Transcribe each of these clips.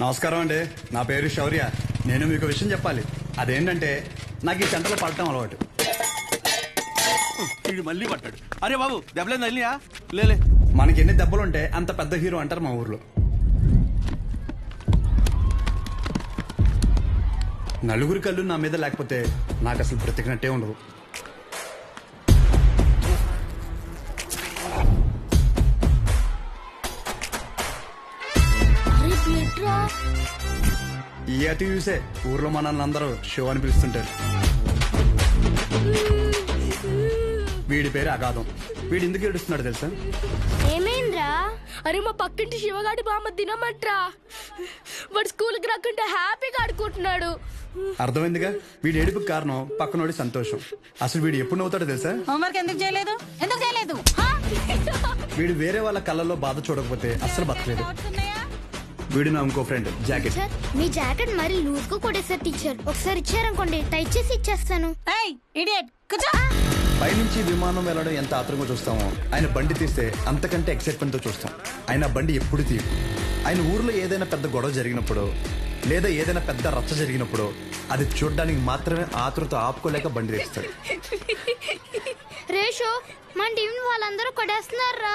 నమస్కారం అండి. నా పేరు శౌర్య. నేను మీకు విషయం చెప్పాలి. అదేంటంటే నాకు ఈ చెంటలో పడటం అలవాటు. వీడు మళ్ళీ పట్టాడు అరే బాబు దెబ్బలేదు తల్లియా లేలే మనకి ఎన్ని దెబ్బలుంటే అంత పెద్ద హీరో అంటారు మా ఊర్లో. నలుగురి కళ్ళు నా మీద లేకపోతే నాకు అసలు బ్రతికినట్టే ఉండదు. ఈ అతి చూసే ఊర్లో మన అందరూ షో అని పిలుస్తుంటారు. వీడి పేరు అగాధం. వీడు ఎందుకు ఏడుస్తున్నాడు తెలుసా? ఏమైందిరా? అరే మా పక్కింటి శివగాడి బామ్మ తినమంట్రా. వాడు స్కూల్కి రాకుండా హ్యాపీగా ఆడుకుంటున్నాడు. అర్థమైందిగా? వీడి ఏడుపుకి కారణం పక్కనోడి సంతోషం. అసలు వీడు ఎప్పుడు నవ్వుతాడో తెలుసా? హోంవర్క్ ఎందుకు చేయలేదు? ఎందుకు చేయలేదు? వీడు వేరే వాళ్ళ కళ్ళల్లో బాధ చూడకపోతే అస్సలు బతకలేదు. వీడు నా ఇంకో ఫ్రెండ్ జాకెట్ సార్ మీ జాకెట్ మరి లూజ్గా కొట్టేసారు టీచర్. ఒకసారి ఇచ్చారనుకోండి టైట్ చేసి ఇచ్చేస్తాను. ఏయ్ ఇడియట్ కూర్చో. పైనుంచి విమానం వెళ్ళడం ఎంత ఆత్రంగా చూస్తామో ఆయన బండి తీస్తే అంతకంటే ఎక్సైట్మెంట్తో చూస్తాం. ఆయన బండి ఎప్పుడు తీయు ఆయన ఊర్లో ఏదైనా పెద్ద గొడవ జరిగినప్పుడు లేదా ఏదైనా పెద్ద రచ్చ జరిగినప్పుడు అది చూడడానికి మాత్రమే ఆతృత ఆపుకోలేక బండి తీస్తాడు. రేషో మన టీం వాళ్ళందరూ కొట్టేస్తున్నారా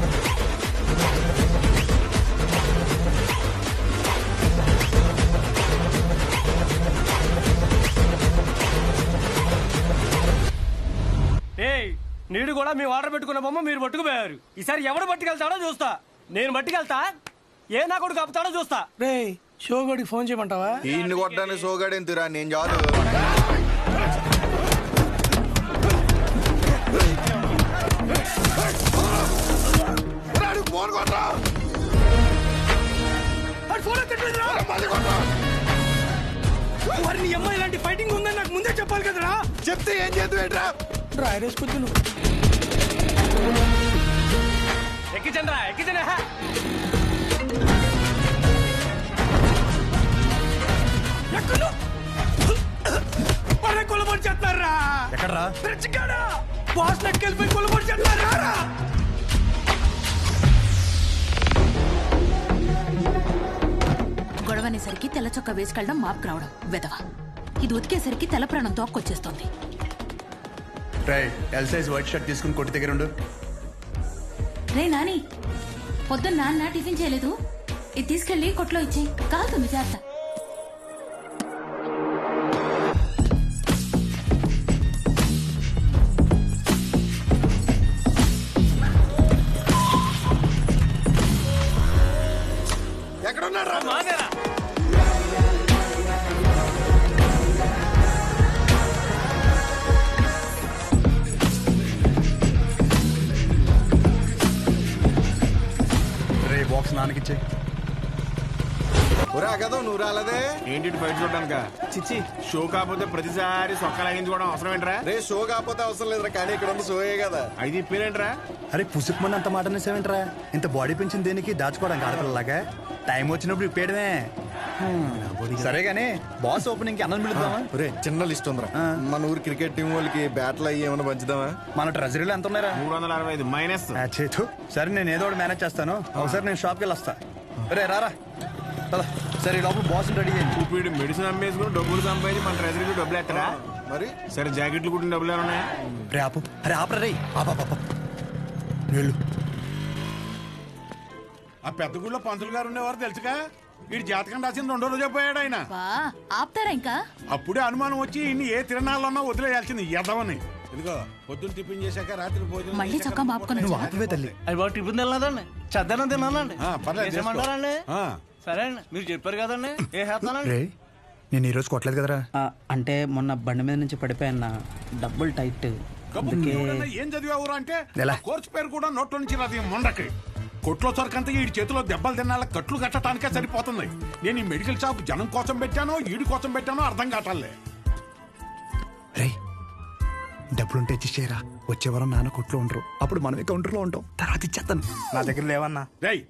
నీడు కూడా మీ ఆర్డర్ పెట్టుకున్న బొమ్మ మీరు పట్టుకుపోయారు. ఈసారి ఎవడు పట్టుకెళ్తాడో చూస్తా. నేను పట్టుకెళ్తా. ఏ నా కొడుకు కప్పుతాడో చూస్తా. రే షోగోడికి ఫోన్ చేయమంటావా? ఈయన్ని కొట్టడానికి సోగాడేంతురా నేను చాలు ఫోన్ కొట్టరా? మరి నీ అమ్మాయి ఇలాంటి ఫైటింగ్ ఉందని నాకు ముందే చెప్పాలి కదరా. చెప్తే ఏం చేద్దాం డ్రైరేసుకొచ్చి నువ్వు ఎక్కిచండ్రా ఎక్కిచండి. కొలబడి ఎక్కడ్రా? బాస్ కొలబడి చేస్తున్నారా? గొడవనేసరికి తెల్ల చొక్క వేసుకెళ్ళడం మాపుకు రావడం వెదవ ఇది ఉతికేసరికి తెల్ల ప్రాణం తోక్కొచ్చేస్తుంది. రై ఎల్ సైజ్ వైట్ షర్ట్ తీసుకుని కొట్టి దగ్గర ఉండు. రే నాని పొద్దున్న నాన్న టిఫిన్ చేయలేదు. ఇది తీసుకెళ్ళి కొట్లో ఇచ్చి కాలుతుంది జాగ్రత్త. బాక్స్ నానకిచ్చే ఒరే కదా నువ్వు రాలేదే? ఏంటి బయట చూడడానిక? చిచ్చి. షో కాకపోతే ప్రతిసారి సొక్క లాగించుకోవడం అవసరం ఏంట్రా? రే షో కాకపోతే అవసరం లేదురా కానీ ఇక్కడ ఉన్న షోయే కదా. ఐదు ఇప్పేరేంట్రా అరే పుసుకుమని అంత మాట అనేసేవేంట్రా? ఇంత బాడీ పెంచింది దేనికి దాచుకోవడానికి ఆడపిల్లలాగా? టైం వచ్చినప్పుడు ఇప్పేయడమే. సరే గానీ బాస్ ఓపెనింగ్కి అన్నం ఒరే చిన్న లిస్ట్ ఉందిరా. మన ఊరు క్రికెట్ టీం వాళ్ళకి బ్యాట్లు అయ్యి ఏమైనా పంచుదామా? మన ట్రెజరీలో ఎంత ఉన్నారా మూడు వందల అరవై ఐదు మైనస్ చేతు. సరే నేను ఏదో ఒకటి మేనేజ్ చేస్తాను. ఒకసారి నేను షాప్కి వెళ్ళి వస్తా రే రారా. పద. సరే లోపల బాస్ రెడీ చేయండి వీడు మెడిసిన్ అమ్మేసుకుని డబ్బులు సంపాదించి మన ట్రెజరీకి డబ్బులు ఎత్తరా? మరి? సరే జాకెట్లు కుట్టిన డబ్బులు ఏమన్నా రే ఆపు. అరే ఆపరా రే. ఆపా పాప వెళ్ళు. ఆ పెద్ద గుళ్ళో పంతులు గారు ఉండేవారు తెలుసుగా? వీడి జాతకం రాసిన రెండో రోజే పోయాడు ఆయన. బా ఆపుతారా ఇంకా? అప్పుడే అనుమానం వచ్చి ఇన్ని ఏ తిరణాలన్నా వదిలేయాల్సింది ఎదవని ఇదిగో పొద్దున్న టిఫిన్ చేశాక రాత్రి భోజనం మళ్ళీ చేశాక చొక్కా మాపుకొని నువ్వు వచ్చావా? ఆపవే తల్లి. అది బాగా టిఫిన్ తినలేదండి. చద్దనం తినాలండి ఆ, పర్లేదు, చేసుకో. చేసేయమంటారండి ఆ. సరే అండి మీరు చెప్పారు కదండి. ఏ చేస్తానండి రే నేను ఈ రోజు కొట్టలేదు కదరా. ఆ, అంటే మొన్న బండి మీద నుంచి పడిపోయాన్న డబ్బులు టైట్. కబుర్లు ఎవడన్నా ఏం చదివావురా అంటే ఎలా? కోర్సు పేరు కూడా నోట్లో నుంచి రాదు ఈ మొండకి. కొట్లో సరికంతా ఈ చేతిలో దెబ్బలు తినాల కట్లు కట్టడానికే సరిపోతుంది. నేను ఈ మెడికల్ షాప్ జనం కోసం పెట్టానో ఈడి కోసం పెట్టానో అర్థం కావట్లే. రే డబ్బులుంటే ఇచ్చేరా వచ్చే వారం నాన్న కొట్లో ఉండరు. అప్పుడు మనమే కౌంటర్లో ఉంటాం. తర్వాత ఇచ్చేస్తాను. నా దగ్గర లేవన్నా? రేయ్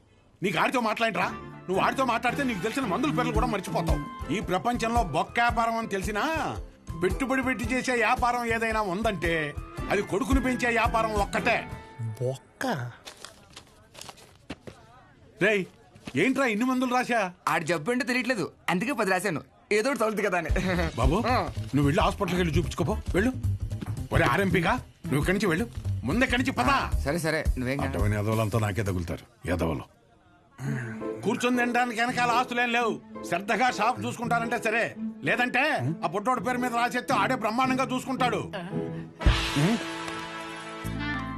నీకు ఆడితో మాట్లాడరా? నువ్వు ఆడితో మాట్లాడితే నీకు తెలిసిన మందుల పేర్లు కూడా మర్చిపోతావు. ఈ ప్రపంచంలో బొక్క వ్యాపారం అని తెలిసినా పెట్టుబడి పెట్టి చేసే వ్యాపారం ఏదైనా ఉందంటే అది కొడుకుని పెంచే వ్యాపారం ఒక్కటే. బొక్క? రేయ్ ఏంట్రా ఇన్ని మందులు రాశా? ఆడు జబ్బు అంటే తెలియట్లేదు. అందుకే పది రాశాను. ఏదో తగులుతుంది కదా అని. బాబు నువ్వు వెళ్ళి హాస్పిటల్కి వెళ్ళి చూపించుకోపో. వెళ్ళు. ఒరే ఆర్ఎంపీగా నువ్వు ఇక్కడి నుంచి వెళ్ళు. ముందే ఇక్కడి నుంచి పదా. సరే సరే. నువ్వేం. అటువంటి ఎదవలంతా నాకే తగులుతారు. ఎదవలు కూర్చొని తినడానికి వెనకాల ఆస్తులేం లేవు. శ్రద్ధగా షాప్ చూసుకుంటారంటే సరే. లేదంటే ఆ పుట్టోడు పేరు మీద రాసేస్తే ఆడే బ్రహ్మాండంగా చూసుకుంటాడు.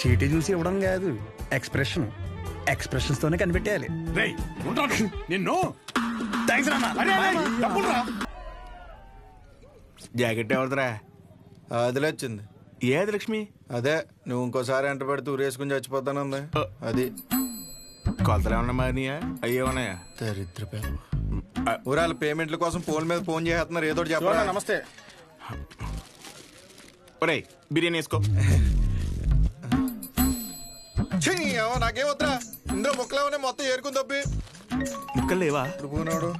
చీటీ చూసి ఇవ్వడం కాదు ఎక్స్ప్రెషన్ ఎక్స్ప్రెషన్స్ తోనే కనిపెట్టేయాలి. రేయ్ ఉంటాను నిన్ను. థ్యాంక్స్ రానా అరే అరే, డబ్బులురా. జాకెట్ ఎవరిదిరా? అదిలే వచ్చింది. ఏది లక్ష్మి? అదే నువ్వు ఇంకోసారి ఎంట పెడితే ఊరేసుకుని చచ్చిపోతానుంది అది. కొలతలు ఏమన్నా మారినాయా? అయ్యేమన్నాయా దరిద్ర ఊరాల పేమెంట్ల కోసం ఫోన్ మీద ఫోన్ చేస్తున్నారు ఏదో చెప్పాలా. నమస్తే. ఒరేయ్ బిర్యానీ వేసుకో. ఏమో నాకేం వద్దా ఇందులో ముక్కలేమనే మొత్తం ఏరుకుని తప్పి. ముక్కలు లేవా? ఇప్పుడు పోనాడు.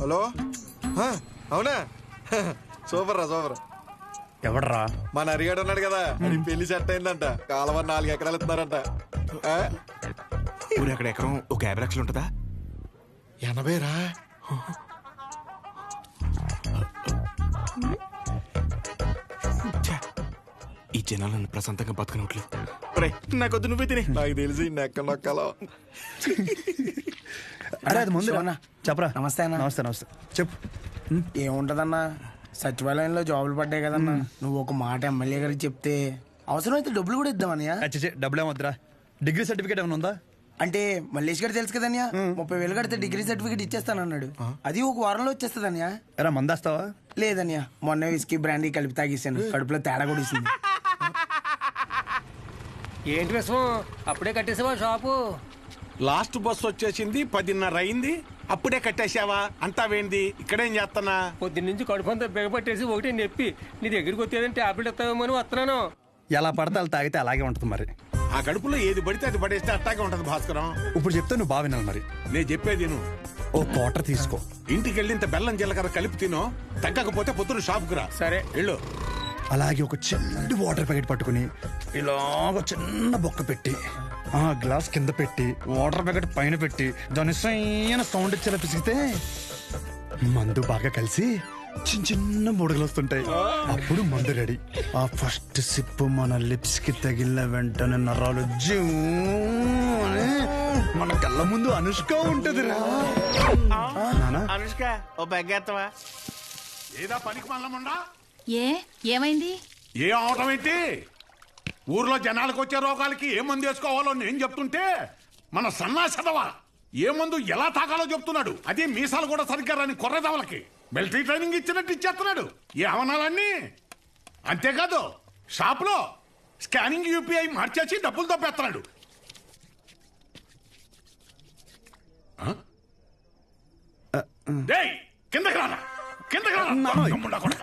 హలో? హ, అవునా? సూపర్ రా సూపర్. ఎవడరా? మన అరిగాడు ఉన్నాడు కదా అది పెళ్ళి సెట్ అయిందంట. కాలువ నాలుగు ఎకరాలు ఇస్తున్నారంట. ఆ? ఊరు అక్కడ ఎకరం? ఒక యాభై లక్షలు ఉంటుందా? ఎనభై రా. ఈ జనాలు నన్ను ప్రశాంతంగా బతకనట్లు ఒరేయ్ నాకొద్దు నువ్వే తినే. నాకు తెలిసి నెక్క నొక్కలో అరే అది ముందు శివన్న. చెప్పరా. నమస్తే అన్న. నమస్తే నమస్తే. చెప్పు. ఏముంటదన్నా? సచివాలయంలో జాబులు పడ్డాయి కదన్నా. నువ్వు ఒక మాట ఎమ్మెల్యే గారికి చెప్తే అవసరమైతే డబ్బులు కూడా ఇద్దామన్నయ్య. అచ్చే డబ్బులు ఏమొద్దురా డిగ్రీ సర్టిఫికేట్ ఏమైనా ఉందా? అంటే మల్లేష్ గారు తెలుసు కదన్యా ముప్పై వేలు కడితే డిగ్రీ సర్టిఫికేట్ ఇచ్చేస్తానన్నాడు. అది ఒక వారంలో వచ్చేస్తుందన్యా ఎరా మందేస్తావా? లేదన్యా మొన్న విస్కీ బ్రాండీ కలిపి తాగేసాను కడుపులో తేడా కూడా ఇస్తుంది ఏంటి విషయం? అప్పుడే కట్టేసావా షాపు? లాస్ట్ బస్ వచ్చేసింది పదిన్నర అయింది. అప్పుడే కట్టేశావా? అంతా వేంది. ఇక్కడేం చేస్తానా పొద్దున్న నుంచి కడుపు అంతా బిగపట్టేసి ఒకటి నొప్పి. నీ దగ్గరికి వచ్చేదంటే టాబ్లెట్ ఇస్తావేమో అని వస్తున్నాను. ఎలా పడితే అలా తాగితే అలాగే ఉంటుంది మరి. ఆ కడుపులో ఏది పడితే అది పడేస్తే అట్టాగే ఉంటది భాస్కరం. ఇప్పుడు చెప్తే నువ్వు బాగా వినాలి మరి. నేను చెప్పేది నువ్వు ఓ క్వార్టర్ తీసుకో. ఇంటికి వెళ్ళి ఇంత బెల్లం జీలకర్ర కలిపి తినో. తగ్గకపోతే పొద్దున షాప్కి రా. సరే. వెళ్ళు. అలాగే ఒక చిన్న వాటర్ ప్యాకెట్ పట్టుకుని ఇలాగ చిన్న బొక్క పెట్టి ఆ గ్లాస్ కింద పెట్టి వాటర్ ప్యాకెట్ పైన పెట్టి దాని సైన సౌండ్ ఇచ్చేలా పిసిగితే మందు బాగా కలిసి చిన్న చిన్న బుడగలు వస్తుంటాయి. అప్పుడు మందు రెడీ. ఆ ఫస్ట్ సిప్ మన లిప్స్కి తగిలిన వెంటనే నరాలు జూ అని మన కళ్ళ ముందు అనుష్క ఉంటది రా అనుష్క ఓ బెగ్గేత్తవా? ఏదా పనికి ఏ ఏమైంది? ఏ అవటం ఏంటి? ఊర్లో జనాలకు వచ్చే రోగాలకి ఏ మందు వేసుకోవాలో నేను చెప్తుంటే మన సన్నాసదవా ఏ మందు ఎలా తాగాలో చెప్తున్నాడు? అదే మీసాలు కూడా సరిగ్గా రాని కొర్రదవలకి. మిలిటరీ ట్రైనింగ్ ఇచ్చినట్టు ఇచ్చేస్తున్నాడు. ఏ అవనాలన్నీ? అంతేకాదు షాప్లో స్కానింగ్ యూపీఐ మార్చేసి డబ్బులు తప్పేస్తున్నాడు. కిందకి రారా? కిందకి కొడక.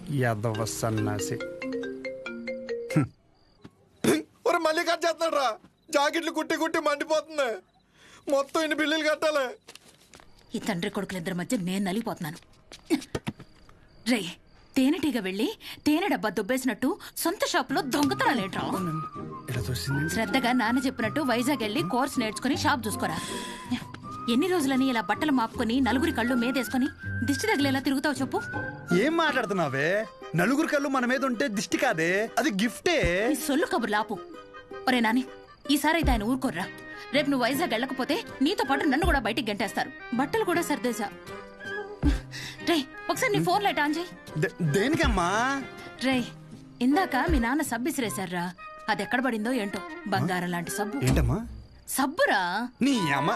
యాదవ సన్నాసి. ఒరే మళ్ళీ కట్ చేస్తున్నాడు రా జాకెట్లు కుట్టి కుట్టి మండిపోతుంది. మొత్తం ఇన్ని బిల్లులు కట్టాలి. ఈ తండ్రి కొడుకులిద్దరి మధ్య నేను నలిగిపోతున్నాను. రే తేనెటీగ వెళ్ళి తేనె డబ్బా దుబ్బేసినట్టు సొంత షాపులో దొంగతనాలేట్రా శ్రద్ధగా నాన్న చెప్పినట్టు వైజాగ్ వెళ్ళి కోర్స్ నేర్చుకుని షాప్ చూసుకోరా. ఎన్ని రోజులని ఇలా బట్టలు మాపుకొని నలుగురి కళ్ళు మీదేసుకొని దిష్టి తగిలేలా తిరుగుతావు చెప్పు? ఏం మాట్లాడుతున్నావే? నలుగురు కళ్ళు మన మీద ఉంటే దిష్టి కాదే? అది గిఫ్టే? నీ సొల్లు కబుర్లు ఆపు. ఒరే నాని ఈసారి అయితే ఆయన ఊరుకోర్రా. రేపు నువ్వు వైజాగ్ వెళ్ళకపోతే నీతో పాటు నన్ను కూడా బయటికి గంటేస్తారు. బట్టలు కూడా సర్దేశా. రే ఒకసారి నీ ఫోన్ లైట్ ఆన్ చేయి. దే- దేనికమ్మా? రే ఇందాక మీ నాన్న సబ్బు ఇసిరేశారా? అది ఎక్కడ పడిందో ఏంటో? బంగారం లాంటి సబ్బు. ఏంటమ్మా? సబ్బురా? నీ అమ్మ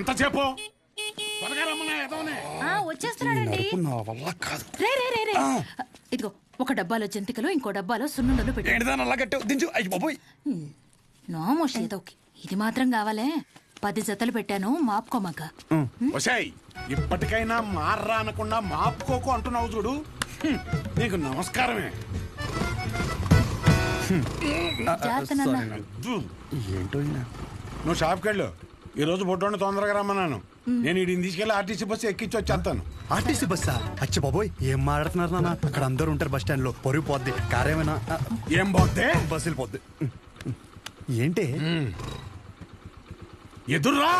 ఎంతసేపు? త్వరగా రమ్మన్నా ఎదవనే ఆ వచ్చేస్తున్నాడండి. నా వల్ల కాదు. రే రే రే రే. ఇదిగో ఒక డబ్బాలో జంతికలు ఇంకో డబ్బాలో సున్నుండలు పెట్టు. ఏంటిదాని అలా కట్టావు దించు. అయ్యి బాబోయ్. నోమోష్ ఏదోకి ఇది మాత్రం కావాలే. పది జతలు పెట్టాను మాపుకోమక్క వసాయ్ ఇప్పటికైనా మార్రా అనకుండా మాపుకోకు అంటున్నావు చూడు. నీకు నమస్కారమే. జాగ్రత్త నాన్న. దు. ఏంటో ఈయన. నువ్వు షాప్కి వెళ్ళు ఈ రోజు బొడ్డోని తొందరగా రమ్మన్నాను. నేను వీడిని తీసుకెళ్ళి ఆర్టీసీ బస్సు ఎక్కించి వచ్చేస్తాను ఆర్టీసీ బస్సా? అచ్చి బాబోయ్ ఏం మాట్లాడుతున్నారు నాన్న? అక్కడ అందరూ ఉంటారు బస్ స్టాండ్లో పొరుగు పోద్ది కారేమైనా? ఏం పోతే బస్సు వెళ్ళిపోద్ది. ఏంటి? ఎదుర్రా?